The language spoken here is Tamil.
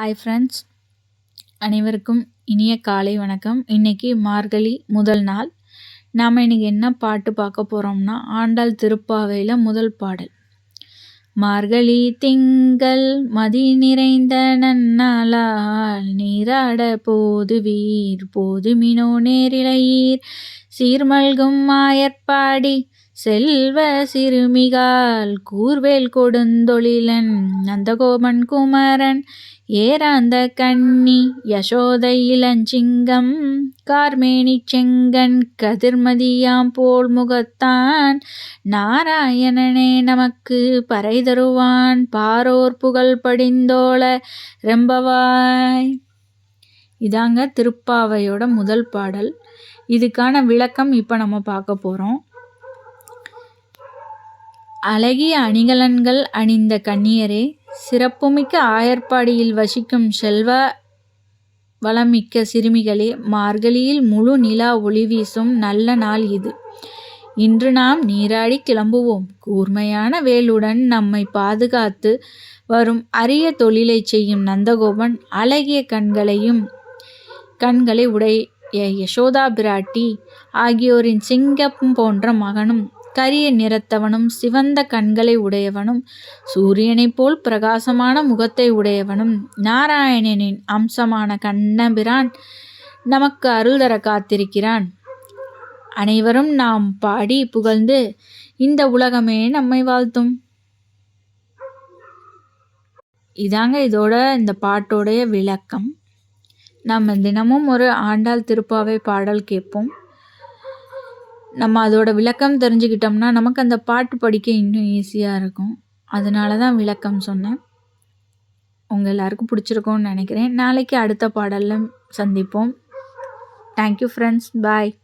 ஹாய் ஃப்ரெண்ட்ஸ் அனைவருக்கும் இனிய காலை வணக்கம். இன்னைக்கு மார்கழி முதல் நாள். நாம் இன்னைக்கு என்ன பாட்டு பார்க்க போகிறோம்னா ஆண்டாள் திருப்பாவையில் முதல் பாடல். மார்கழி திங்கள் மதி நிறைந்த நன்னாளால் நீராட போது வீர் போதுமினோ நேரிழையீர். சீர்மல்கும் மாயற்பாடி செல்வ சிறுமிகால் கூர்வேல் கொடுந்தொழிலன் நந்தகோபன் குமரன் ஏராந்த கண்ணி யசோதை இளஞ்சிங்கம் கார்மேனி செங்கன் கதிர்மதியாம் போல் முகத்தான் நாராயணனே நமக்கு பறை தருவான். பாரோர் புகழ் படிந்தோள ரெம்பவாய். இதாங்க திருப்பாவையோட முதல் பாடல். இதுக்கான விளக்கம் இப்போ நம்ம பார்க்க போகிறோம் அழகிய அணிகலன்கள் அணிந்த கன்னியரே சிறப்புமிக்க ஆயர்பாடியில் வசிக்கும் செல்வ வளமிக்க சிறுமிகளே மார்கழியில் முழு நிலா ஒளி வீசும் நல்ல நாள் இது. இன்று நாம் நீராடி கிளம்புவோம். கூர்மையான வேலுடன் நம்மை பாதுகாத்து வரும் அரிய தொழிலை செய்யும் நந்தகோபன் அழகிய கண்களையும் கண்களை உடைய யசோதா பிராட்டி ஆகியோரின் சிங்கம் போன்ற மகனும் கரிய நிறத்தவனும் சிவந்த கண்களை உடையவனும் சூரியனைப் போல் பிரகாசமான முகத்தை உடையவனும் நாராயணனின் அம்சமான கண்ணபிரான் நமக்கு அருள் தர காத்திருக்கிறான். அனைவரும் நாம் பாடி புகழ்ந்து இந்த உலகமே நம்மை வாழ்த்தும். இதாங்க இதோட இந்த பாட்டோடைய விளக்கம். நம்ம தினமும் ஒரு ஆண்டாள் திருப்பாவை பாடல் கேட்போம். நம்ம அதோட விளக்கம் தெரிஞ்சுக்கிட்டோம்னா நமக்கு அந்த பாட்டு படிக்க இன்னும் ஈஸியாக இருக்கும். அதனால தான் விளக்கம் சொன்னேன். உங்கள் எல்லாருக்கும் பிடிச்சிருக்கோன்னு நினைக்கிறேன். நாளைக்கு அடுத்த பாடலில் சந்திப்போம். Thank you friends bye